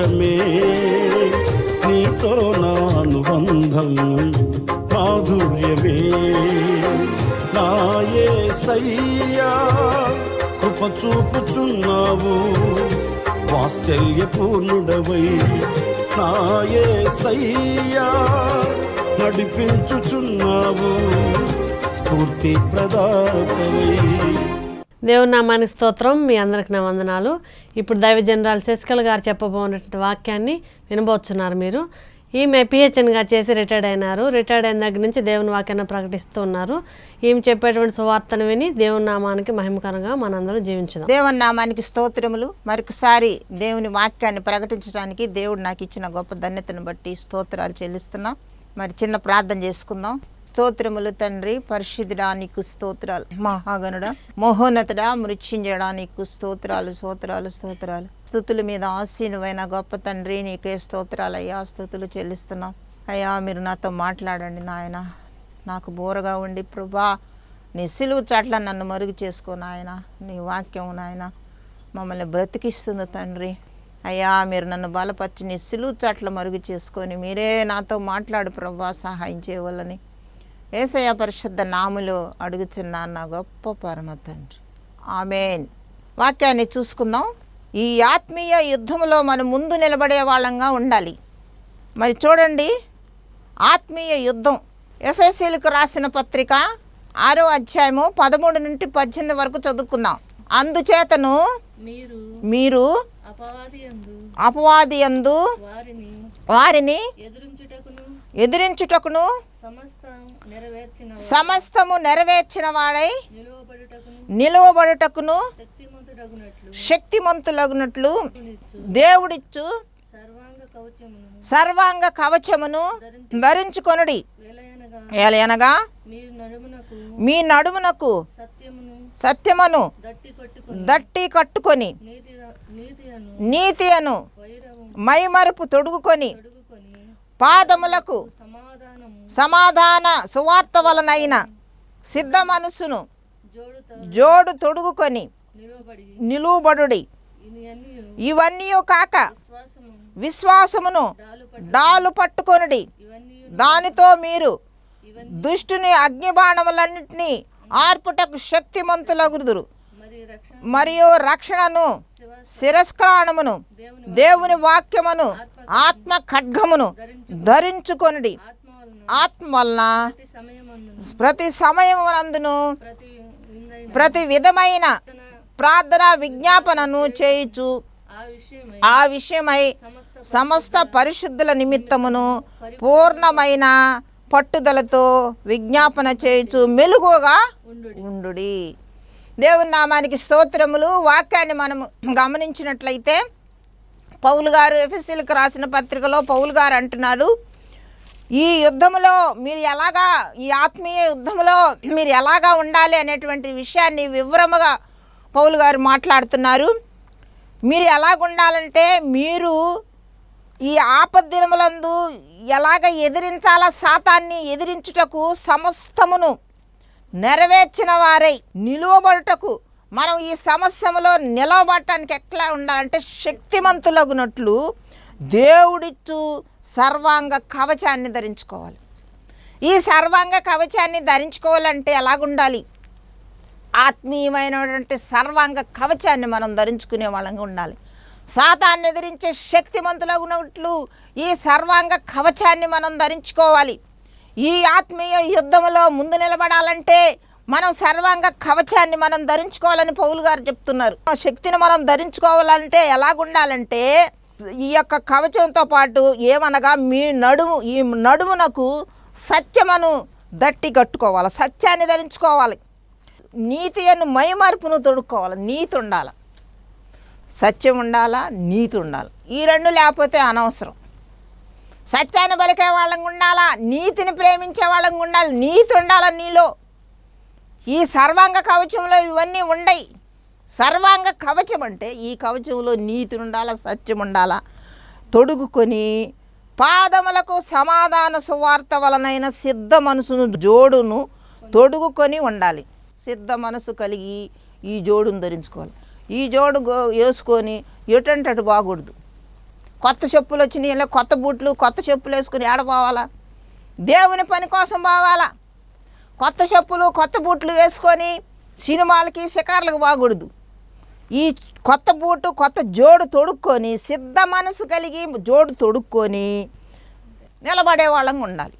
సంతోషమే నీతో నా అనుబంధం మాధుర్యమే నాయే సయ్యా కృప చూపుచున్నావు. వాత్సల్యపూర్ణుడవై నాయే సయ్యా నడిపించుచున్నావు. స్ఫూర్తి ప్రదాతవై దేవుని నామాని స్తోత్రం మీ అందరికి నా వందనాలు. ఇప్పుడు దైవ జనరాల్ శశికళ గారు చెప్పబోనటువంటి వాక్యాన్ని వినబోతున్నారు మీరు. ఈమె పిహెచ్ఎన్గా చేసి రిటైర్డ్ అయినారు. రిటైర్డ్ అయిన దగ్గర నుంచి దేవుని వాక్యాన్ని ప్రకటిస్తూ ఉన్నారు. ఈమె చెప్పేటువంటి సువార్తను విని దేవుని నామానికి మహిమకరంగా మనందరం జీవించుదాం. దేవుని నామానికి స్తోత్రములు. మరొకసారి దేవుని వాక్యాన్ని ప్రకటించడానికి దేవుడు నాకు ఇచ్చిన గొప్ప ధన్యతను బట్టి స్తోత్రాలు చెల్లిస్తున్నాం. మరి చిన్న ప్రార్థన చేసుకుందాం. స్తోత్రములు తండ్రి పరిశుద్ధడానికి స్తోత్రాలు. మహాగనుడ మహోన్నతుడా మృత్యుంజడానికి స్తోత్రాలు స్తోత్రాలు స్తోత్రాలు. స్థుతుల మీద ఆసీనువైన గొప్ప తండ్రి నీకే స్తోత్రాలు అయ్యా స్థుతులు చెల్లిస్తున్నాం. అయ్యా మీరు నాతో మాట్లాడండి నాయన. నాకు బోరగా ఉండి ప్రభా నీ సిలువు చాట్ల నన్ను మరుగు చేసుకో నాయన. నీ వాక్యం నాయన మమ్మల్ని బ్రతికిస్తుంది తండ్రి. అయ్యా మీరు నన్ను బలపరిచి నీ సిలువు చాట్ల మరుగు చేసుకొని మీరే నాతో మాట్లాడు ప్రభా సహాయం చేయవలని ఏసయ్య పరిశుద్ధ నాములో అడుగుచున్నాను నా గొప్ప పరమ తండ్రి. ఆమెన్. వాక్యాన్ని చూసుకుందాం. ఈ ఆత్మీయ యుద్ధంలో మనం ముందు నిలబడే వాళ్ళంగా ఉండాలి. మరి చూడండి. ఆత్మీయ యుద్ధం. ఎఫ్ఎస్సీలకు రాసిన పత్రిక ఆరో అధ్యాయము పదమూడు నుండి పద్దెనిమిది వరకు చదువుకుందాం. అందుచేతను మీరు అపవాది యందు వారిని ఎదురించుటకును సమస్తము నెరవేర్చిన వాడై నిలువబడుటకును శక్తిమంతులగునట్లు దేవుడిచ్చు సర్వాంగ కవచమును ధరించుకొనుడి. ఏలయనగా మీ నడుమునకు సత్యమును దట్టి కట్టుకొని. నీతి అను మైమరుపు తొడుగుకొని పాదములకు సమాధాన సువార్త వలనైన సిద్ధ మనసును జోడు తొడుగుకొని నిలువబడుడి. ఇవన్నీ కాక విశ్వాసమును డాలు పట్టుకొనుడి. దానితో మీరు దుష్టుని అగ్నిబాణములన్నింటినీ ఆర్పుటకు శక్తిమంతులగుదురు. మరియు రక్షణను శివ శిరస్క్రాణమును దేవుని వాక్యమును ఆత్మ ఖడ్గమును ధరించుకొనుడి. ఆత్మ వలన ప్రతి ప్రతి సమయమునందును ప్రతి విధమైన ప్రార్థన విజ్ఞాపనను చేయుచు ఆ విషయమై సమస్త పరిశుద్ధుల నిమిత్తమును పూర్ణమైన పట్టుదలతో విజ్ఞాపన చేయుచు మెలుగుగా ఉండుడి. దేవుని నామానికి స్తోత్రములు. వాక్యాన్ని మనము గమనించినట్లయితే పౌలు గారు ఎఫ్ఎస్సీలకు రాసిన పత్రికలో పౌలు గారు అంటున్నారు ఈ యుద్ధములో మీరు ఎలాగా ఈ ఆత్మీయ యుద్ధములో మీరు ఎలాగా ఉండాలి అనేటువంటి విషయాన్ని వివరముగా పౌలు గారు మాట్లాడుతున్నారు. మీరు ఎలాగుండాలంటే మీరు ఈ ఆపద్దినములందు ఎలాగ ఎదిరించాలా శాతాన్ని ఎదిరించుటకు సమస్తమును నెరవేర్చిన వారై నిలువబడుటకు మనం ఈ సమస్యలో నిలవబడటానికి ఎట్లా ఉండాలంటే శక్తిమంతులగునట్లు దేవుడిచ్చు సర్వాంగ కవచాన్ని ధరించుకోవాలి. ఈ సర్వాంగ కవచాన్ని ధరించుకోవాలంటే ఎలాగుండాలి? ఆత్మీయమైనటువంటి సర్వాంగ కవచాన్ని మనం ధరించుకునే వాళ్ళంగా ఉండాలి. సాతాన్ని ఎదిరించే శక్తిమంతులగునట్లు ఈ సర్వాంగ కవచాన్ని మనం ధరించుకోవాలి. ఈ ఆత్మీయ యుద్ధంలో ముందు నిలబడాలంటే మనం సర్వాంగ కవచాన్ని మనం ధరించుకోవాలని పౌలు గారు చెప్తున్నారు. ఆ శక్తిని మనం ధరించుకోవాలంటే ఎలాగుండాలంటే ఈ యొక్క కవచంతో పాటు ఏమనగా మీ నడుము ఈ నడుమునకు సత్యమను దట్టి కట్టుకోవాలి సత్యాన్ని ధరించుకోవాలి. నీతి అని మైమార్పును తొడుక్కోవాలి నీతి ఉండాలి. సత్యం ఉండాలా నీతి ఉండాలి. ఈ రెండు లేకపోతే అనవసరం. సత్యాన్ని పలికే వాళ్ళంగా ఉండాలా నీతిని ప్రేమించే వాళ్ళంగా ఉండాలి నీతి ఉండాలా నీలో. ఈ సర్వాంగ కవచంలో ఇవన్నీ ఉండయి. సర్వాంగ కవచం అంటే ఈ కవచంలో నీతి ఉండాలా సత్యం ఉండాలా తొడుగుకొని పాదములకు సమాధాన సువార్త వలనైన సిద్ధ మనసును జోడును తొడుగుకొని ఉండాలి. సిద్ధ మనసు కలిగి ఈ జోడును ధరించుకోవాలి. ఈ జోడు గో- వేసుకొని ఎటంటటు బాగూడదు. కొత్త చెప్పులు వచ్చినాయి ఇలా కొత్త బూట్లు కొత్త చెప్పులు వేసుకుని ఏడపోవాలా దేవుని పని కోసం పోవాలా? కొత్త చెప్పులు కొత్త బూట్లు వేసుకొని సినిమాలకి శిఖర్లకు బాగూడదు. ఈ కొత్త బూటు కొత్త జోడు తొడుక్కొని సిద్ధ మనసు కలిగి జోడు తొడుక్కొని నిలబడే వాళ్ళంగా ఉండాలి.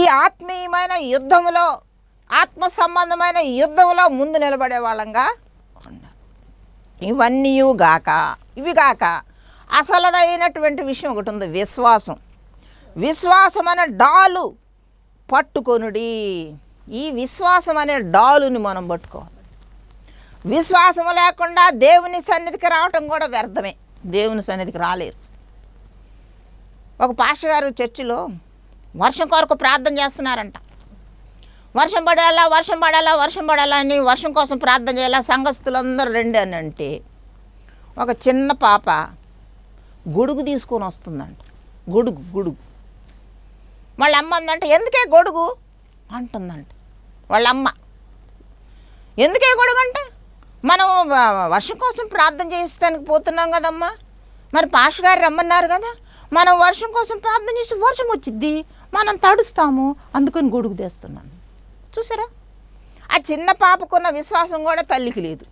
ఈ ఆత్మీయమైన యుద్ధంలో ఆత్మ సంబంధమైన యుద్ధంలో ముందు నిలబడే వాళ్ళంగా ఉండాలి. ఇవన్నీ గాక ఇవి గాక అసలదైనటువంటి విషయం ఒకటి ఉంది విశ్వాసం. విశ్వాసం అనే డాలు పట్టుకొనుడి. ఈ విశ్వాసం అనే డాలుని మనం పట్టుకోవాలి. విశ్వాసం లేకుండా దేవుని సన్నిధికి రావటం కూడా వ్యర్థమే. దేవుని సన్నిధికి రాలేరు. ఒక పాస్టర్ గారు చర్చిలో వర్షం కొరకు ప్రార్థన చేస్తున్నారంట. వర్షం పడేలా వర్షం పడేలా వర్షం పడేలా అని వర్షం కోసం ప్రార్థన చేయాలా? సంఘస్థులందరూ రండి అని అంటే ఒక చిన్న పాప గొడుగు తీసుకొని వస్తుందంట. గొడుగు గొడుగు. వాళ్ళ అమ్మ అందంట ఎందుకే గొడుగు? అంటుందంట. వాళ్ళ అమ్మ ఎందుకే గొడుగు? అంటే. మనం వర్షం కోసం ప్రార్థన చేస్తానికి పోతున్నాం కదమ్మా. మరి పాష గారు రమ్మన్నారు కదా. మనం వర్షం కోసం ప్రార్థన చేసి వర్షం వచ్చిద్ది. మనం తడుస్తాము. అందుకని గొడుగు తెస్తున్నాను. చూసారా? ఆ చిన్న పాపకున్న విశ్వాసం కూడా తల్లికి లేదు.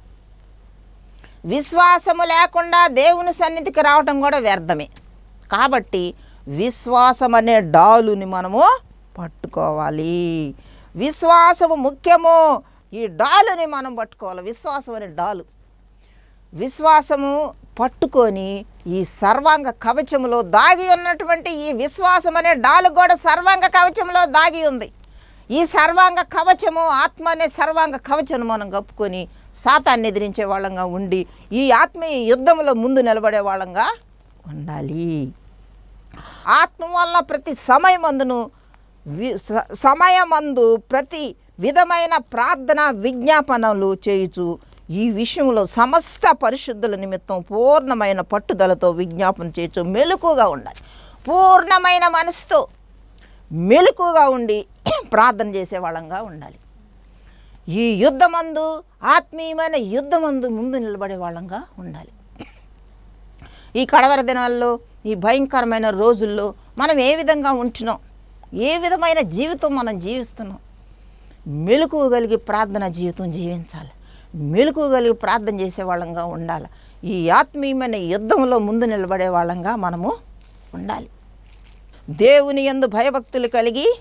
విశ్వాసము లేకుండా దేవుని సన్నిధికి రావటం కూడా వ్యర్థమే. కాబట్టి విశ్వాసం అనే డాలుని మనము పట్టుకోవాలి. విశ్వాసము ముఖ్యము. ఈ డాలుని మనం పట్టుకోవాలి. విశ్వాసం అనే డాలు. విశ్వాసము పట్టుకొని ఈ సర్వాంగ కవచములో దాగి ఉన్నటువంటి ఈ విశ్వాసం అనే డాలు కూడా సర్వాంగ కవచంలో దాగి ఉంది. ఈ సర్వాంగ కవచము ఆత్మ అనే సర్వాంగ కవచను మనం కప్పుకొని సాతాన్ని ఎదిరించే వాళ్ళంగా ఉండి ఈ ఆత్మీయ యుద్ధంలో ముందు నిలబడే వాళ్ళంగా ఉండాలి. ఆత్మ వల్ల ప్రతి సమయమందును వి- స- సమయమందు ప్రతి విధమైన ప్రార్థన విజ్ఞాపనలు చేయుచు ఈ విషయంలో సమస్త పరిశుద్ధుల నిమిత్తం పూర్ణమైన పట్టుదలతో విజ్ఞాపన చేయొచ్చు మెలకుగా ఉండాలి. పూర్ణమైన మనసుతో మెలకుగా ఉండి ప్రార్థన చేసే వాళ్ళంగా ఉండాలి. ఈ యుద్ధమందు ఆత్మీయమైన యుద్ధమందు ముందు నిలబడే వాళ్ళంగా ఉండాలి. ఈ కడవర దినాల్లో ఈ భయంకరమైన రోజుల్లో మనం ఏ విధంగా ఉంటున్నాం? ఏ విధమైన జీవితం మనం జీవిస్తున్నాం? మెలకువ కలిగి ప్రార్థన జీవితం జీవించాలి. మెలకువ కలిగి ప్రార్థన చేసే వాళ్ళంగా ఉండాలి. ఈ ఆత్మీయమైన యుద్ధంలో ముందు నిలబడే వాళ్ళంగా మనము ఉండాలి. దేవుని యందు భయభక్తులు కలిగి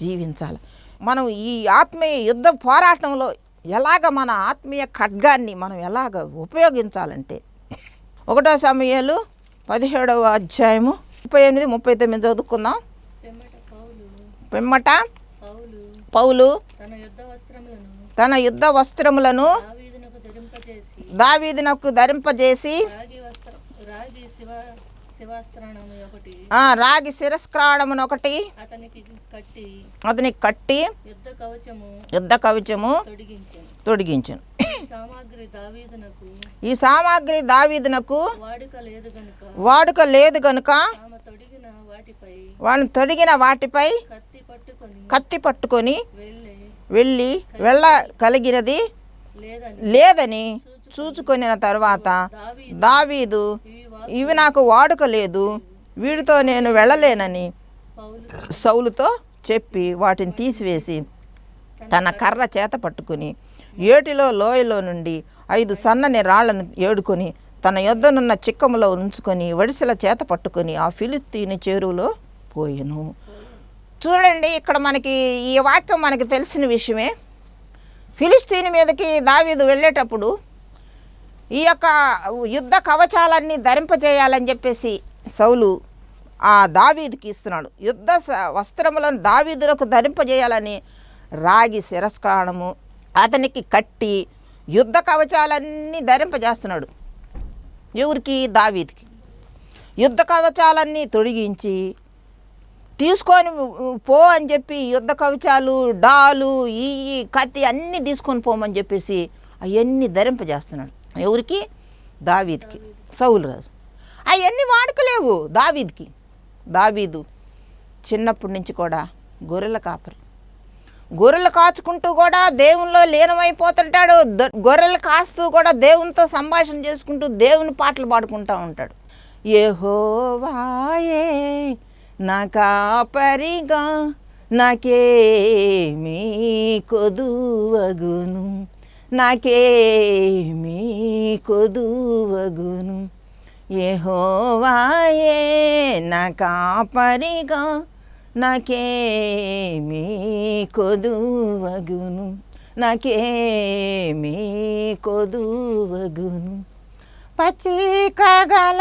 జీవించాలి. మనం ఈ ఆత్మీయ యుద్ధ పోరాటంలో ఎలాగ మన ఆత్మీయ ఖడ్గాన్ని మనం ఎలాగ ఉపయోగించాలంటే ఒకటో సమయాలు పదిహేడవ అధ్యాయము ముప్పై ఎనిమిది ముప్పై తొమ్మిది చదువుకుందాం. పిమ్మట పౌలు. తన యుద్ధ వస్త్రములను దావీదునకు ధరింపజేసి రాగి శిరస్క్రాణమును ఒకటి అతనికి కట్టి యుద్ధ కవచము యుద్ధ కవచము తొడిగించాను. ఈ సామాగ్రి దావీదునకు ఈ సామాగ్రి దావీదునకు వాడుక లేదు గనుక వాడుక లేదు గనుక ఆమె తొడిగిన వాటిపై వాళ్ళు తొడిగిన వాటిపై కత్తి పట్టుకొని కత్తి పట్టుకొని వెళ్ళి వెళ్ళ కలిగినది లేదని చూచుకొనిన తర్వాత దావీదు ఇవి నాకు వాడుక లేదు వీడితో నేను వెళ్ళలేనని సౌలుతో చెప్పి వాటిని తీసివేసి తన కర్ర చేత పట్టుకుని ఏటిలో లోయలో నుండి ఐదు సన్నని రాళ్ళను ఏడుకొని తన యొద్దనున్న చిక్కములో ఉంచుకొని వడిసెల చేత పట్టుకొని ఆ ఫిలిస్తీని చేరువులో పోయెను. చూడండి ఇక్కడ మనకి ఈ వాక్యం మనకి తెలిసిన విషయమే. ఫిలిస్తీని మీదకి దావీదు వెళ్ళేటప్పుడు ఈ యొక్క యుద్ధ కవచాలన్నీ ధరింపజేయాలని చెప్పేసి సౌలు ఆ దావీదుకి ఇస్తున్నాడు. యుద్ధ వస్త్రములను దావీదులకు ధరింపజేయాలని రాగి శిరస్కాణము అతనికి కట్టి యుద్ధ కవచాలన్నీ ధరింపజేస్తున్నాడు. ఎవరికి? దావీదికి. యుద్ధ కవచాలన్నీ తొడిగించి తీసుకొని పో అని చెప్పి యుద్ధ కవచాలు డాలు ఈ కత్తి అన్నీ తీసుకొని పోమని చెప్పేసి అవన్నీ ధరింపజేస్తున్నాడు. ఎవరికి? దావీద్కి. సౌలు రాజు. అవన్నీ వాడుకలేవు దావీద్కి. దావీదు చిన్నప్పటి నుంచి కూడా గొర్రెల కాపరి. గొర్రెలు కాచుకుంటూ కూడా దేవునిలో లీనమైపోతుంటాడు. ద- గొర్రెలు కాస్తూ కూడా దేవునితో సంభాషణ చేసుకుంటూ దేవుని పాటలు పాడుకుంటూ ఉంటాడు. యెహోవాయే నా కాపరిగా నాకేమీ కొదువగును. నాకేమీ కొదువగును. యెహోవాయే నా కాపరిగా నాకేమీ కొదువగును. నాకేమీ కొదువగును. పచ్చికగల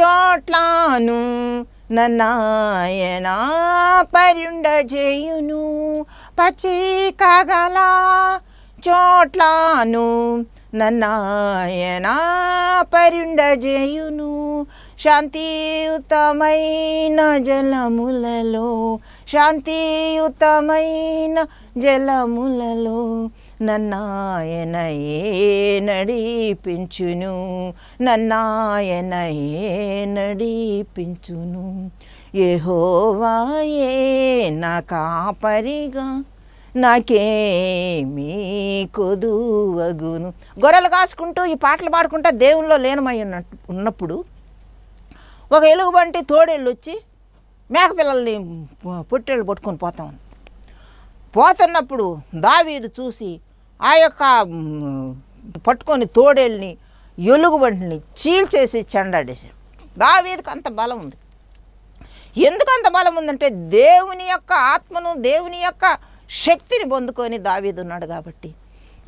చోట్లను నన్నాయనా పరుండ చేయును పచ్చికగల చోట్లను. పరుండ చేయును శాంతియుతమైన జలములలో శాంతియుతమైన జలములలో. నన్నాయనయే నడిపించును నన్నాయనయే నడిపించును. ఏహోవాయే నా కాపరిగా నాకేమీ కొదువగును. గొర్రెలు కాసుకుంటూ ఈ పాటలు పాడుకుంటా దేవుల్లో లీనమై ఉన్నట్టు ఉన్నప్పుడు ఒక ఎలుగుబంటి తోడేళ్ళు వచ్చి మేకపిల్లల్ని పొట్టేళ్ళు పట్టుకొని పోతా పోతున్నప్పుడు దావీదు చూసి ఆ యొక్క పట్టుకొని తోడేళ్ళని ఎలుగుబంటిని చీల్చేసి చెండాడేశాడు దావీదుకు అంత బలం ఉంది. ఎందుకు అంత బలం ఉందంటే దేవుని యొక్క ఆత్మను దేవుని యొక్క శక్తిని పొందుకొని దావీదు ఉన్నాడు కాబట్టి.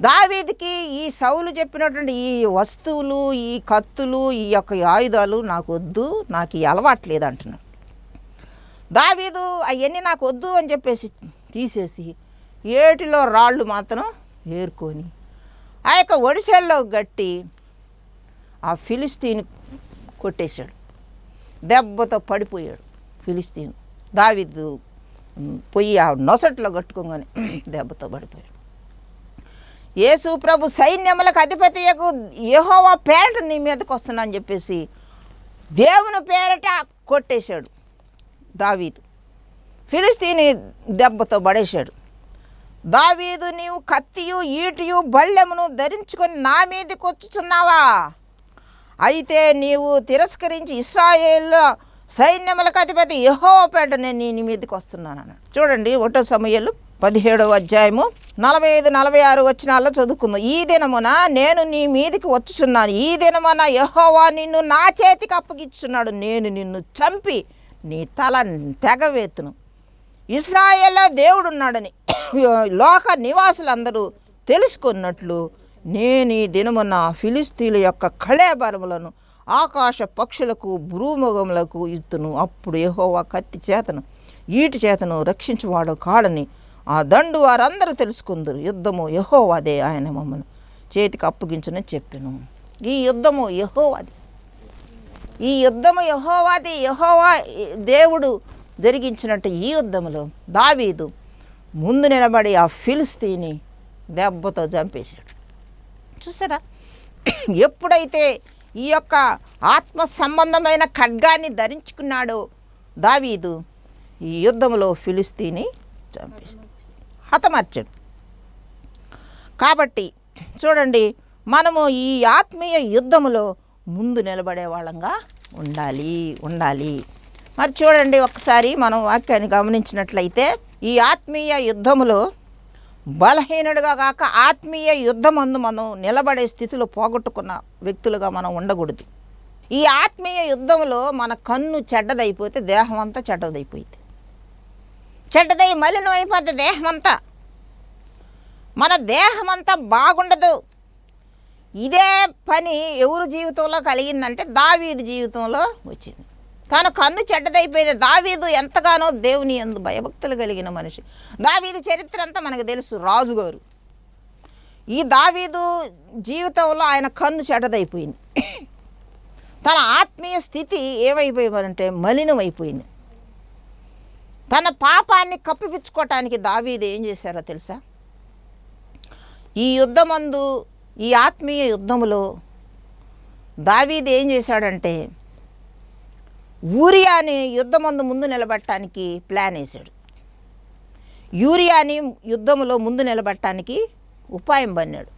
దావీదికి ఈ సౌలు చెప్పినటువంటి ఈ వస్తువులు ఈ కత్తులు ఈ యొక్క ఆయుధాలు నాకు వద్దు నాకు ఈ అలవాట్లేదు అంటున్నాడు. దావీదు అవన్నీ నాకు వద్దు అని చెప్పేసి తీసేసి ఏటిలో రాళ్ళు మాత్రం ఏరుకొని ఆ యొక్క ఒడిసెల్లో గట్టి ఆ ఫిలిస్తీన్ కొట్టేశాడు. దెబ్బతో పడిపోయాడు ఫిలిస్తీన్. దావిద్దు పొయ్యి ఆ నొసట్లో కట్టుకోగానే దెబ్బతో పడిపోయాడు. యేసు ప్రభు సైన్యములకు అధిపతియకు యహోవా పేరట నీ మీదకి వస్తున్నా అని చెప్పేసి దేవుని పేరట కొట్టేశాడు దావీదు. ఫిలిస్తీని దెబ్బతో పడేశాడు. దావీదు నీవు కత్తియు ఈటియు బళ్ళెమును ధరించుకొని నా మీదకి వచ్చుచున్నావా? అయితే నీవు తిరస్కరించి ఇస్రాయేల్ సైన్యములకు అధిపతి యహోపేట నేను నీ మీదకి వస్తున్నాను చూడండి ఒకటో సమయాలు పదిహేడవ అధ్యాయము నలభై ఐదు నలభై ఆరు వచ్చినాల్లో చదువుకుందాం. ఈ దినమున నేను నీ మీదికి వచ్చుచున్నాను. ఈ దినమున యహోవా నిన్ను నా చేతికి అప్పగిచ్చున్నాడు నేను నిన్ను చంపి నీ తల తెగవేతును ఇస్రాయేల్లో దేవుడున్నాడని లోక నివాసులందరూ తెలుసుకున్నట్లు నేను ఈ దినమున ఫిలిస్తీన్ల యొక్క కళేబరములను ఆకాశ పక్షులకు భూముఖములకు ఇత్తును. అప్పుడు ఏహోవా కత్తి చేతను ఈటి చేతను రక్షించువాడు కాడని ఆ దండు వారందరూ తెలుసుకుందరు. యుద్ధము యహోవాదే ఆయన మమ్మల్ని చేతికి అప్పగించని చెప్పాను. ఈ యుద్ధము యహోవాది. ఈ యుద్ధము యహోవాది. యహోవా దేవుడు జరిగించినట్టు ఈ యుద్ధంలో దావీదు ముందు నిలబడి ఆ ఫిలిస్తీని దెబ్బతో చంపేశాడు. చూసారా? ఎప్పుడైతే ఈ యొక్క ఆత్మ సంబంధమైన ఖడ్గాన్ని ధరించుకున్నాడో దావీదు ఈ యుద్ధంలో ఫిలిస్తీని చంపేశాడు. హతమార్చాడు. కాబట్టి చూడండి మనము ఈ ఆత్మీయ యుద్ధములో ముందు నిలబడే వాళ్ళంగా ఉండాలి ఉండాలి. మరి చూడండి ఒకసారి మనం వాక్యాన్ని గమనించినట్లయితే ఈ ఆత్మీయ యుద్ధములో బలహీనుడుగా కాక ఆత్మీయ యుద్ధమందు మనం నిలబడే స్థితిలో పోగొట్టుకున్న వ్యక్తులుగా మనం ఉండకూడదు. ఈ ఆత్మీయ యుద్ధంలో మన కన్ను చెడ్డదైపోతే దేహం అంతా చెడ్డదైపోయింది. చెడ్డదై మలినం అయిపోతే దేహం అంతా మన దేహం అంతా బాగుండదు. ఇదే పని ఎవరు జీవితంలో కలిగిందంటే దావీదు జీవితంలో వచ్చింది. తన కన్ను చెడ్డదైపోయింది దావీదు ఎంతగానో దేవుని ఎందు భయభక్తులు కలిగిన మనిషి. దావీదు చరిత్ర అంతా మనకు తెలుసు రాజుగారు. ఈ దావీదు జీవితంలో ఆయన కన్ను చెడ్డదైపోయింది. తన ఆత్మీయ స్థితి ఏమైపోయిందంటే మలినమైపోయింది. తన పాపాన్ని కప్పిపుచ్చుకోవటానికి దావీదు ఏం చేశారో తెలుసా? ఈ యుద్ధమందు ఈ ఆత్మీయ యుద్ధములో దావీదు ఏం చేశాడంటే యూరియాని యుద్ధమందు ముందు నిలబడటానికి ప్లాన్ వేశాడు. యూరియాని యుద్ధములో ముందు నిలబడటానికి ఉపాయం పన్నాడు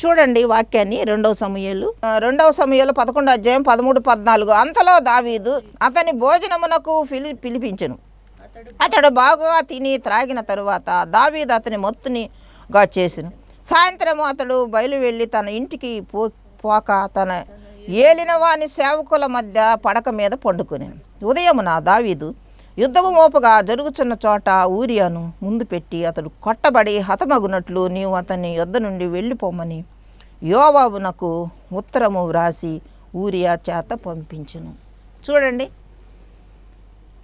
చూడండి వాక్యాన్ని రెండవ సమయాలు. రెండవ సమయంలో పదకొండు అధ్యాయం పదమూడు పద్నాలుగు. అంతలో దావీదు అతని భోజనమునకు పిలి పిలిపించను. అతడు అతడు బాగా తిని త్రాగిన తరువాత దావీదు అతని మొత్తునిగా చేసిన. సాయంత్రం అతడు బయలు వెళ్ళి తన ఇంటికి పో పోక తన ఏలిన వాని సేవకుల మధ్య పడక మీద పండుకొని. ఉదయమున దావీదు యుద్ధము మోపగా జరుగుతున్న చోట ఊరియాను ముందు పెట్టి అతడు కొట్టబడి హతమగునట్లు నీవు అతని యుద్ధ నుండి వెళ్ళిపోమని యోవాబునకు ఉత్తరము వ్రాసి ఊరియా చేత పంపించును. చూడండి.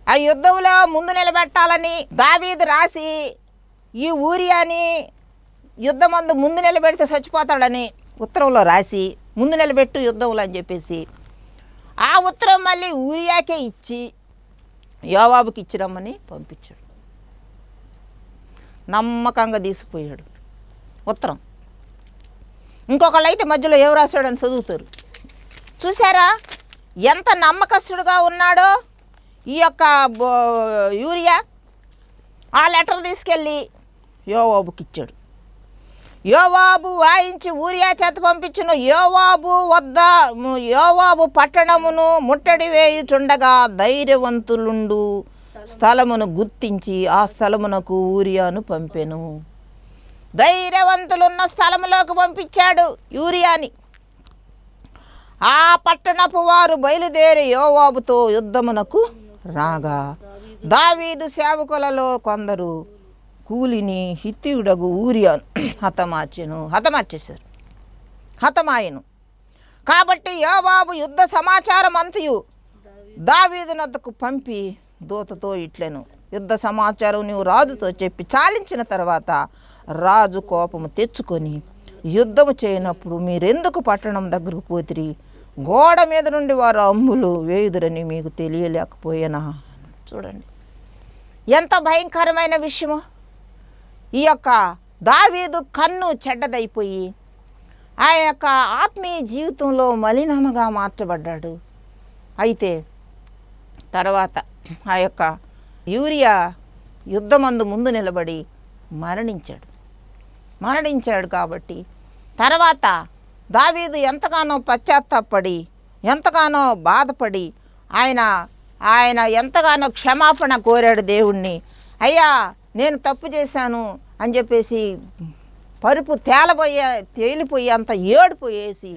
ఆ యుద్ధంలో ముందు నిలబెట్టాలని దావీదు రాసి ఈ ఊరియాని యుద్ధమందు ముందు నిలబెడితే చచ్చిపోతాడని ఉత్తరంలో రాసి ముందు నిలబెట్టు యుద్ధంలో అని చెప్పేసి. ఆ ఉత్తరం మళ్ళీ ఊరియాకే ఇచ్చి యోవాబుకి ఇచ్చిరమ్మని పంపించాడు. నమ్మకంగా తీసుకుపోయాడు. ఉత్తరం. ఇంకొకళ్ళు అయితే మధ్యలో ఏం రాశాడని చదువుతారు. చూసారా ఎంత నమ్మకస్తుడుగా ఉన్నాడో ఈ యొక్క బో- యూరియా. ఆ లెటర్ తీసుకెళ్ళి యోవాబుకి ఇచ్చాడు. యోవాబు వాయించి ఊరియా చేత పంపించిన యోవాబు వద్ద యోవాబు పట్టణమును ముట్టడి వేయుచుండగా ధైర్యవంతులుండు. స్థలమును గుర్తించి ఆ స్థలమునకు ఊరియాను పంపెను. ధైర్యవంతులున్న స్థలములోకి పంపించాడు యూరియాని. ఆ పట్టణపు వారు బయలుదేరి యోవాబుతో యుద్ధమునకు రాగా దావీదు సేవకులలో కొందరు కూలిని హిత్తియుడగు ఊరియాను హతమార్చెను హతమార్చేశారు హతమాయను. కాబట్టి యోబాబు యుద్ధ సమాచారం అంతయు దావీదునద్దకు పంపి దూతతో ఇట్లెను. యుద్ధ సమాచారం నీవు రాజుతో చెప్పి చాలించిన తర్వాత రాజు కోపము తెచ్చుకొని యుద్ధము చేయనప్పుడు మీరెందుకు పట్టణం దగ్గరకు పోతిరి? గోడ మీద నుండి వారు అమ్ములు వేయుదురని మీకు తెలియలేకపోయేనా? చూడండి. ఎంత భయంకరమైన విషయమో. ఈ యొక్క దావీదు కన్ను చెడ్డదైపోయి ఆ యొక్క ఆత్మీయ జీవితంలో మలినముగా మార్చబడ్డాడు. అయితే తర్వాత ఆ యొక్క యూరియా యుద్ధమందు ముందు నిలబడి మరణించాడు. మరణించాడు కాబట్టి తర్వాత దావీదు ఎంతగానో పశ్చాత్తాపడి ఎంతగానో బాధపడి ఆయన ఆయన ఎంతగానో క్షమాపణ కోరాడు దేవుణ్ణి. అయ్యా నేను తప్పు చేశాను అని చెప్పేసి పరుపు తేలబోయే తేలిపోయి అంత ఏడిపోయేసి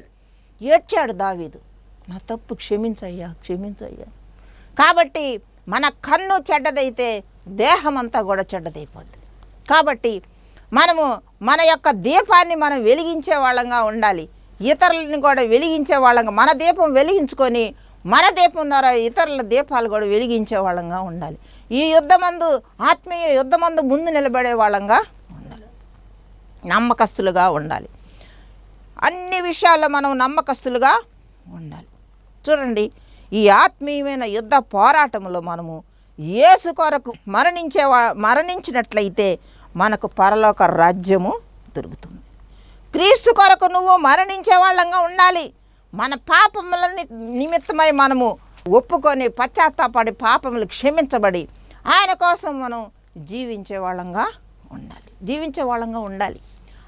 ఏడ్చాడు దావీదు. నా తప్పు క్షమించయ్యా క్షమించయ్యా. కాబట్టి మన కన్ను చెడ్డదైతే దేహం అంతా కూడా చెడ్డదైపోద్ది. కాబట్టి మనము మన యొక్క దీపాన్ని మనం వెలిగించే వాళ్ళంగా ఉండాలి. ఇతరులని కూడా వెలిగించే వాళ్ళంగా మన దీపం వెలిగించుకొని మన దీపం ద్వారా ఇతరుల దీపాలు కూడా వెలిగించే వాళ్ళంగా ఉండాలి. ఈ యుద్ధమందు ఆత్మీయ యుద్ధమందు ముందు నిలబడే వాళ్ళంగా ఉండాలి. నమ్మకస్తులుగా ఉండాలి. అన్ని విషయాల్లో మనం నమ్మకస్తులుగా ఉండాలి. చూడండి ఈ ఆత్మీయమైన యుద్ధ పోరాటంలో మనము యేసు కొరకు మరణించే వా- మరణించినట్లయితే మనకు పరలోక రాజ్యము దొరుకుతుంది. క్రీస్తు కొరకు నువ్వు మరణించే వాళ్ళంగా ఉండాలి. మన పాపములని నిమిత్తమై మనము ఒప్పుకొని పశ్చాత్తాపడి పాపములు క్షమించబడి ఆయన కోసం మనం జీవించే వాళ్ళంగా ఉండాలి. జీవించే వాళ్ళంగా ఉండాలి.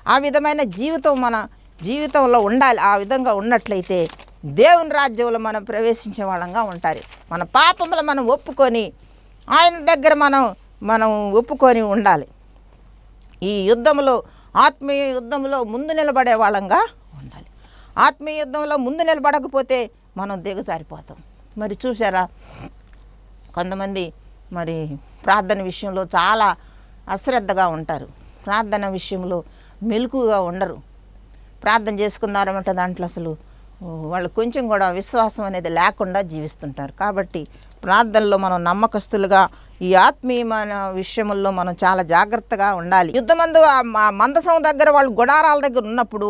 ఆ విధమైన జీవితం మన జీవితంలో ఉండాలి. ఆ విధంగా ఉన్నట్లయితే దేవుని రాజ్యంలో మనం ప్రవేశించే వాళ్ళంగా ఉంటారు. మన పాపములు మనం ఒప్పుకొని ఆయన దగ్గర మనం మనం ఒప్పుకొని ఉండాలి. ఈ యుద్ధంలో ఆత్మీయ యుద్ధంలో ముందు నిలబడే వాళ్ళంగా ఉండాలి. ఆత్మీయ యుద్ధంలో ముందు నిలబడకపోతే మనం దిగజారిపోతాం. మరి చూసారా కొంతమంది మరి ప్రార్థన విషయంలో చాలా అశ్రద్ధగా ఉంటారు. ప్రార్థన విషయంలో మెలకుగా ఉండరు. ప్రార్థన చేసుకున్నారంటే దాంట్లో అసలు వాళ్ళు కొంచెం కూడా విశ్వాసం అనేది లేకుండా జీవిస్తుంటారు. కాబట్టి ప్రార్థనలో మనం నమ్మకస్తులుగా ఈ ఆత్మీయమైన విషయముల్లో మనం చాలా జాగ్రత్తగా ఉండాలి. యుద్ధమందు మందసం దగ్గర వాళ్ళు గుడారాల దగ్గర ఉన్నప్పుడు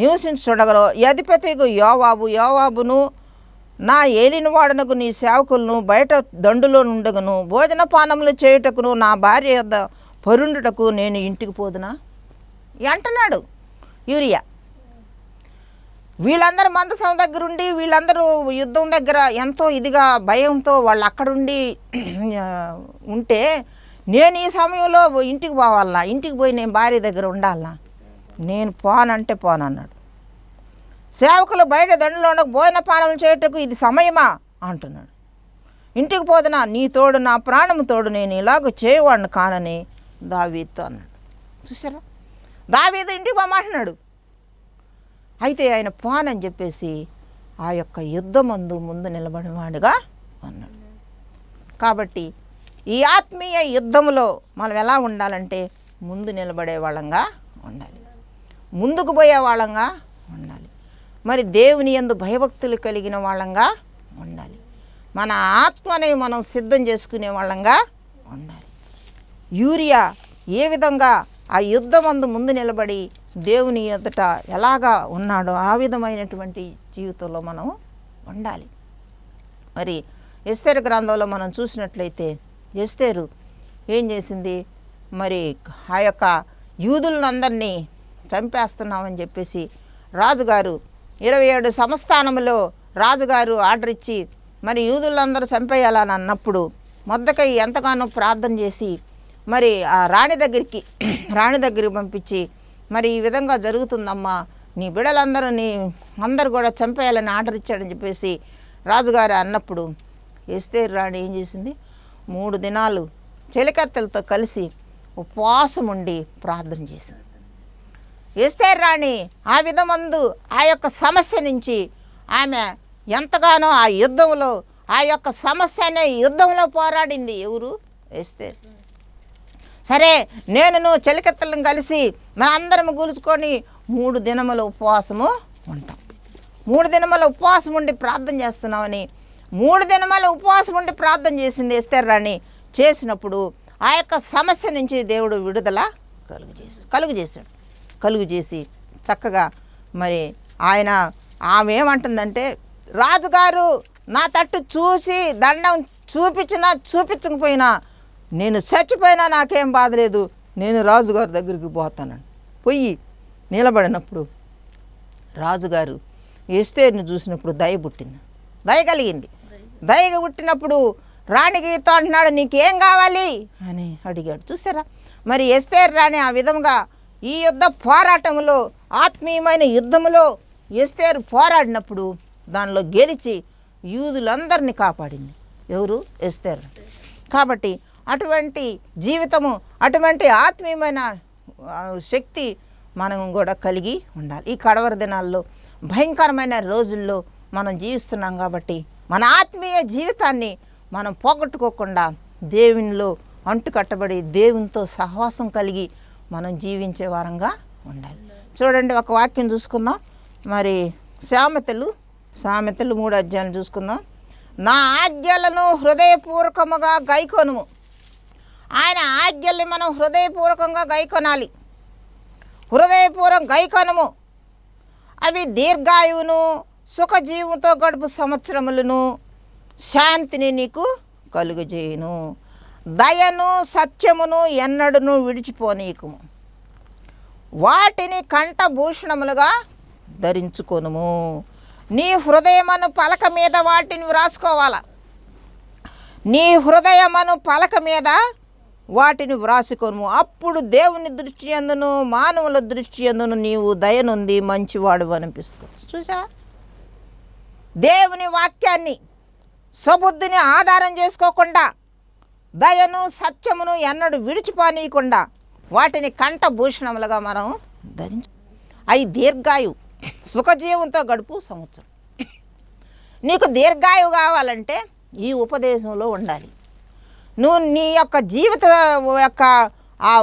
నివసించుండగరు అధిపతికు యోవాబు యోవాబును నా ఏలినవాడనకు నీ సేవకులను బయట దండులో నుండగను. భోజన పానములు చేయుటకును నా భార్య యొద్ద పరుండుటకు నేను ఇంటికి పోదునా? అంటున్నాడు యూరియా. వీళ్ళందరూ మందసం దగ్గర ఉండి వీళ్ళందరూ యుద్ధం దగ్గర ఎంతో ఇదిగా భయంతో వాళ్ళు అక్కడుండి ఉంటే నేను ఈ సమయంలో ఇంటికి పోవాలా ఇంటికి పోయి నేను భార్య దగ్గర ఉండాలా నేను పోనంటే పోనన్నాడు. సేవకులు బయట దండలో ఉండక భోజన పానం చేయటకు ఇది సమయమా? అంటున్నాడు. ఇంటికి పోదునా నీ తోడు నా ప్రాణము తోడు నేను ఇలాగ చేయవాడిని కానని దావీతో అన్నాడు. చూసారా దావీదు ఇంటికి పోమంటున్నాడు. అయితే ఆయన పోనని చెప్పేసి ఆ యొక్క యుద్ధమందు ముందు నిలబడినవాడుగా అన్నాడు. కాబట్టి ఈ ఆత్మీయ యుద్ధంలో మనం ఎలా ఉండాలంటే ముందు నిలబడే వాళ్ళంగా ఉండాలి. ముందుకు పోయే వాళ్ళంగా ఉండాలి. మరి దేవుని యందు భయభక్తులు కలిగిన వాళ్ళంగా ఉండాలి. మన ఆత్మని మనం సిద్ధం చేసుకునే వాళ్ళంగా ఉండాలి. యూరియా ఏ విధంగా ఆ యుద్ధమందు ముందు నిలబడి దేవుని ఎదుట ఎలాగా ఉన్నాడో ఆ విధమైనటువంటి జీవితంలో మనం ఉండాలి. మరి ఎస్తేరు గ్రంథంలో మనం చూసినట్లయితే ఎస్తేరు ఏం చేసింది? మరి ఆ యొక్క యూదులందరినీ చంపేస్తున్నామని చెప్పేసి రాజుగారు ఇరవై ఏడు సంస్థానములో రాజుగారు ఆర్డర్ ఇచ్చి మరి యూదులందరూ చంపేయాలని అన్నప్పుడు మొద్దకై ఎంతగానో ప్రార్థన చేసి మరి ఆ రాణి దగ్గరికి రాణి దగ్గరికి పంపించి మరి ఈ విధంగా జరుగుతుందమ్మా నీ బిడలందరూ నీ అందరు కూడా చంపేయాలని ఆర్డర్ ఇచ్చాడని చెప్పేసి రాజుగారు అన్నప్పుడు ఎస్తేరు రాణి ఏం చేసింది? మూడు దినాలు చెలికత్తెలతో కలిసి ఉపవాసం ఉండి ప్రార్థన చేసింది. ఎస్తేరు రాణి ఆ విధమందు ఆ యొక్క సమస్య నుంచి ఆమె ఎంతగానో ఆ యుద్ధంలో ఆ యొక్క సమస్య అనే యుద్ధంలో పోరాడింది. ఎవరు? ఎస్తేరు. సరే నేను నువ్వు చెలికత్తలను కలిసి మనందరం కూల్చుకొని మూడు దినముల ఉపవాసము ఉంటాం. మూడు దినముల ఉపవాసం ఉండి ప్రార్థన చేస్తున్నామని మూడు దినముల ఉపవాసం ఉండి ప్రార్థన చేసింది ఎస్తేర్ రాణి. చేసినప్పుడు ఆ యొక్క సమస్య నుంచి దేవుడు విడుదల కలుగు చేసి కలుగు చేశాడు కలుగు చేసి చక్కగా మరి ఆయన ఆమె ఏమంటుందంటే రాజుగారు నా తట్టు చూసి దండం చూపించినా చూపించకపోయినా నేను చచ్చిపోయినా నాకేం బాధ లేదు. నేను రాజుగారి దగ్గరికి పోతానని. పోయి నిలబడినప్పుడు రాజుగారు ఎస్తేరుని చూసినప్పుడు దయ పుట్టింది. దయ కలిగింది. దయ పుట్టినప్పుడు రాణిగీతో అంటున్నాడు నీకేం కావాలి? అని అడిగాడు. చూసారా? మరి ఎస్తేరు రాణి ఆ విధంగా ఈ యుద్ధ పోరాటంలో ఆత్మీయమైన యుద్ధములో ఎస్తేరు పోరాడినప్పుడు దానిలో గెలిచి యూదులందరినీ కాపాడింది. ఎవరు? ఎస్తేరు. కాబట్టి అటువంటి జీవితము అటువంటి ఆత్మీయమైన శక్తి మనం కూడా కలిగి ఉండాలి. ఈ కడవర దినాల్లో భయంకరమైన రోజుల్లో మనం జీవిస్తున్నాం కాబట్టి మన ఆత్మీయ జీవితాన్ని మనం పోగొట్టుకోకుండా దేవునిలో అంటుకట్టబడి దేవునితో సహవాసం కలిగి మనం జీవించే వారంగా ఉండాలి. చూడండి ఒక వాక్యం చూసుకుందాం. మరి సామెతలు సామెతలు మూడు అధ్యాయాలు చూసుకుందాం. నా ఆజ్ఞలను హృదయపూర్వకముగా గైకొనుము. ఆయన ఆజ్ఞల్ని మనం హృదయపూర్వకంగా గైకొనాలి. హృదయపూర్వం గైకొనము. అవి దీర్ఘాయువును సుఖజీవంతో గడుపు సంవత్సరములను శాంతిని నీకు కలుగజేయును. దయను సత్యమును ఎన్నడును విడిచిపోనీయకుము. వాటిని కంఠభూషణములుగా ధరించుకొనుము. నీ హృదయమను పలక మీద వాటిని వ్రాసుకోవాల. నీ హృదయమను పలక మీద వాటిని వ్రాసుకొను అప్పుడు దేవుని దృష్టి ఎందును మానవుల దృష్టి ఎందును నీవు దయనుంది మంచివాడు అనిపిస్తుంది. చూసా దేవుని వాక్యాన్ని స్వబుద్ధిని ఆధారం చేసుకోకుండా దయను సత్యమును ఎన్నడూ విడిచిపోనీయకుండా వాటిని కంఠభూషణములుగా మనం ధరించు అవి దీర్ఘాయువు సుఖజీవంతో గడుపు సంవత్సరం. నీకు దీర్ఘాయువు కావాలంటే ఈ ఉపదేశంలో ఉండాలి. నువ్వు నీ యొక్క జీవిత యొక్క ఆ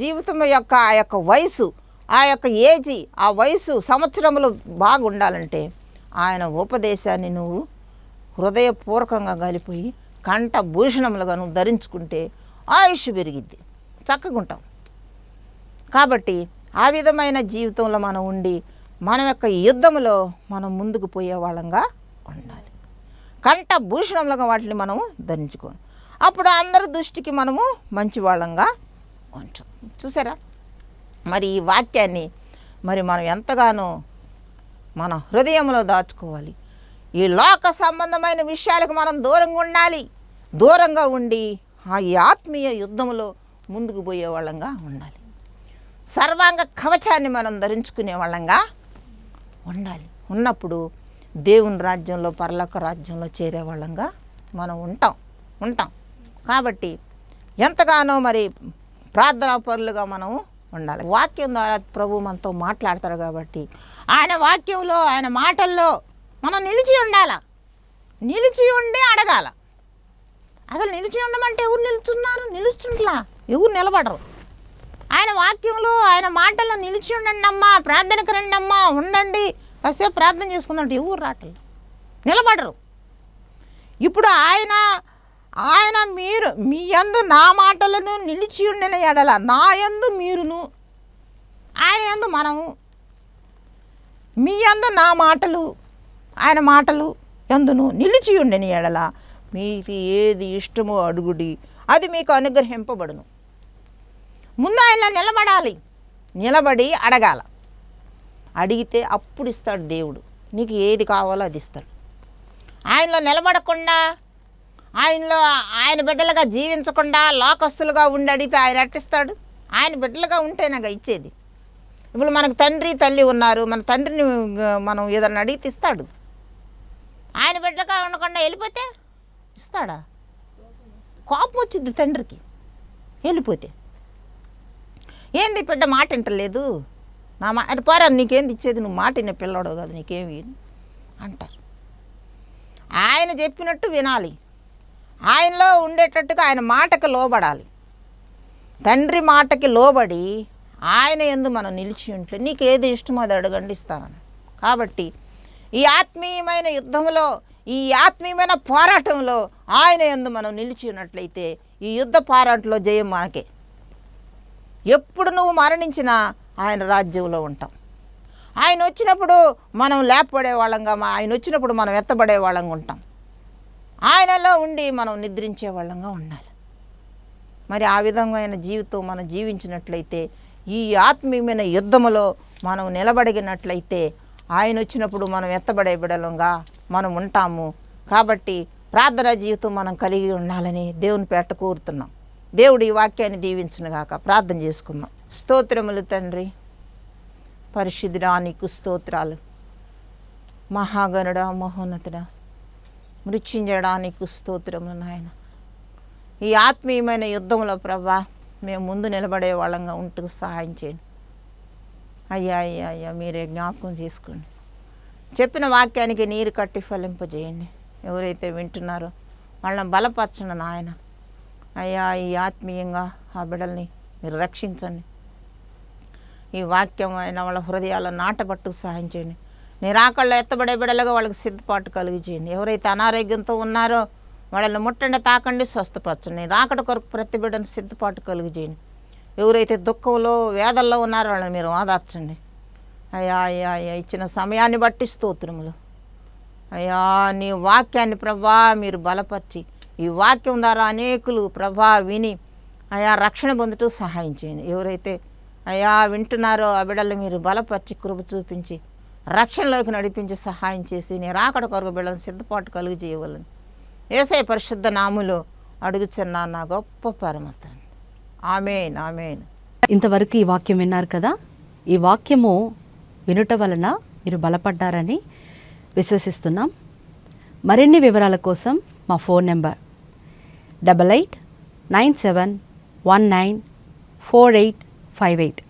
జీవితం యొక్క ఆ యొక్క వయసు ఆ యొక్క ఏజీ ఆ వయసు సంవత్సరములు బాగుండాలంటే ఆయన ఉపదేశాన్ని నువ్వు హృదయపూర్వకంగా కలిపోయి కంఠ భూషణములుగాను ధరించుకుంటే ఆయుష్ పెరిగిద్ది. చక్కగా ఉంటాం. కాబట్టి ఆ విధమైన జీవితంలో మనం ఉండి మన యొక్క యుద్ధంలో మనం ముందుకు పోయే వాళ్ళంగా ఉండాలి. కంఠ భూషణములుగా వాటిని మనము ధరించుకోవాలి. అప్పుడు అందరి దృష్టికి మనము మంచి వాళ్ళంగా ఉంటాం చూసారా? మరి ఈ వాక్యాన్ని మరి మనం ఎంతగానో మన హృదయంలో దాచుకోవాలి. ఈ లోక సంబంధమైన విషయాలకు మనం దూరంగా ఉండాలి. దూరంగా ఉండి ఆ ఆత్మీయ యుద్ధంలో ముందుకు పోయే వాళ్ళంగా ఉండాలి. సర్వాంగ కవచాన్ని మనం ధరించుకునే వాళ్ళంగా ఉండాలి. ఉన్నప్పుడు దేవుని రాజ్యంలో పరలోక రాజ్యంలో చేరే వాళ్ళంగా మనం ఉంటాం ఉంటాం. కాబట్టి ఎంతగానో మరి ప్రార్థనా పరులుగా మనం ఉండాలి. వాక్యం ద్వారా ప్రభు మనతో మాట్లాడతారు కాబట్టి ఆయన వాక్యంలో ఆయన మాటల్లో మనం నిలిచి ఉండాల? నిలిచి ఉండి అడగాల. అసలు నిలిచి ఉండమంటే ఎవరు నిలుచున్నారు? నిలుచుంట్లా ఎవరు నిలబడరు. ఆయన వాక్యంలో ఆయన మాటల్లో నిలిచి ఉండండి అమ్మా ప్రార్థనకు రండి అమ్మా ఉండండి. కాసేపు ప్రార్థన చేసుకుందంటే ఎవరు రాటలు నిలబడరు. ఇప్పుడు ఆయన ఆయన మీరు మీ యందు నా మాటలను నిలిచి ఉండిన ఎడల నా యందు మీరును ఆయన యందు మనము మీ యందు నా మాటలు ఆయన మాటలు ఎందును నిలిచి ఎడల. మీకు ఏది ఇష్టమో అడుగుడి. అది మీకు అనుగ్రహింపబడును. ముందు ఆయన నిలబడాలి. నిలబడి అడగాల. అడిగితే అప్పుడు ఇస్తాడు దేవుడు. నీకు ఏది కావాలో అది ఇస్తాడు. ఆయనలో నిలబడకుండా ఆయనలో ఆయన బిడ్డలుగా జీవించకుండా లోకస్తులుగా ఉండి అడిగితే ఆయన అట్టిస్తాడు. ఆయన బిడ్డలుగా ఉంటేనాగా ఇచ్చేది. ఇప్పుడు మనకు తండ్రి తల్లి ఉన్నారు. మన తండ్రిని మనం ఏదన్నా అడిగితే ఇస్తాడు. ఆయన బిడ్డగా ఉండకుండా వెళ్ళిపోతే? ఇస్తాడా? కోపం వచ్చింది తండ్రికి. వెళ్ళిపోతే. ఏంది బిడ్డ మాట వింటలేదు? నా మా అది పోరా నీకేంది ఇచ్చేది? నువ్వు మాట వినే పిల్లడు కాదు నీకేమి? అంటారు. ఆయన చెప్పినట్టు వినాలి. ఆయనలో ఉండేటట్టుగా ఆయన మాటకు లోబడాలి. తండ్రి మాటకి లోబడి ఆయన ఎందు మనం నిలిచి ఉంటే నీకు ఏది ఇష్టమో అది అడగండి ఇస్తానని. కాబట్టి ఈ ఆత్మీయమైన యుద్ధంలో ఈ ఆత్మీయమైన పోరాటంలో ఆయన ఎందు మనం నిలిచి ఉన్నట్లయితే ఈ యుద్ధ పోరాటంలో జయం మనకే. ఎప్పుడు నువ్వు మరణించినా ఆయన రాజ్యంలో ఉంటాం. ఆయన వచ్చినప్పుడు మనం లేపబడే వాళ్ళంగా ఆయన వచ్చినప్పుడు మనం ఎత్తబడే వాళ్ళంగా ఉంటాం. ఆయనలో ఉండి మనం నిద్రించే వాళ్ళంగా ఉండాలి. మరి ఆ విధమైన జీవితం మనం జీవించినట్లయితే ఈ ఆత్మీయమైన యుద్ధములో మనం నిలబడినట్లయితే ఆయన వచ్చినప్పుడు మనం ఎత్తబడే బిడలంగా మనం ఉంటాము. కాబట్టి ప్రార్థన జీవితం మనం కలిగి ఉండాలని దేవుని పేట కోరుతున్నాం. దేవుడు ఈ వాక్యాన్ని దీవించునుగాక ప్రార్థన చేసుకుందాం. స్తోత్రములు తండ్రి. పరిశుద్ధుడా నీకు స్తోత్రాలు. మహాగణుడా మహోన్నతుడా మృత్యుంజడా నీకు స్తోత్రములు నాయన. ఈ ఆత్మీయమైన యుద్ధంలో ప్రభా మేము ముందు నిలబడే వాళ్ళంగా ఉంటూ సహాయం చేయండి. అయ్యా అయ్యా అయ్యా మీరే జ్ఞాపకం చేసుకోండి. చెప్పిన వాక్యానికి నీరు కట్టి ఫలింపజేయండి. ఎవరైతే వింటున్నారో వాళ్ళని బలపరచండి నాయన. అయ్యా ఈ ఆత్మీయంగా ఆ బిడ్డల్ని మీరు రక్షించండి. ఈ వాక్యం అయిన వాళ్ళ హృదయాల నాటబట్టు సహాయం చేయండి. నిరాకళ్ళు ఎత్తబడే బిడలుగా వాళ్ళకి సిద్ధపాటు కలిగి చేయండి ఎవరైతే అనారోగ్యంతో ఉన్నారో వాళ్ళని ముట్టండి తాకండి స్వస్థపరచండి. రాకడ కొరకు ప్రతి బిడ్డను సిద్ధపాటు కలిగి చేయండి ఎవరైతే దుఃఖంలో వేదల్లో ఉన్నారో వాళ్ళని మీరు ఆదార్చండి. అయ్యా అయ్యా అయ్యా ఇచ్చిన సమయాన్ని బట్టి స్తోత్రములు. అయ్యా నీ వాక్యాన్ని ప్రభా మీరు బలపరిచి ఈ వాక్యం ద్వారా అనేకులు ప్రభా విని అయా రక్షణ పొందుతూ సహాయం చేయండి. ఎవరైతే అయా వింటున్నారో ఆ బిడ్డలు మీరు బలపరిచి కృప చూపించి రక్షణలోకి నడిపించి సహాయం చేసి నేను రాకడ కొరకు బిడ్డలను సిద్ధపాటు కలుగు చేయవలని ఏసే పరిశుద్ధ నాములో అడుగుచున్నా నా గొప్ప పరమస్తాను ఆమెన్ ఆమెన్. ఇంతవరకు ఈ వాక్యం విన్నారు కదా? ఈ వాక్యము వినుట వలన మీరు బలపడ్డారని విశ్వసిస్తున్నాం. మరిన్ని వివరాల కోసం మా phone number double eight nine seven one nine four eight five eight.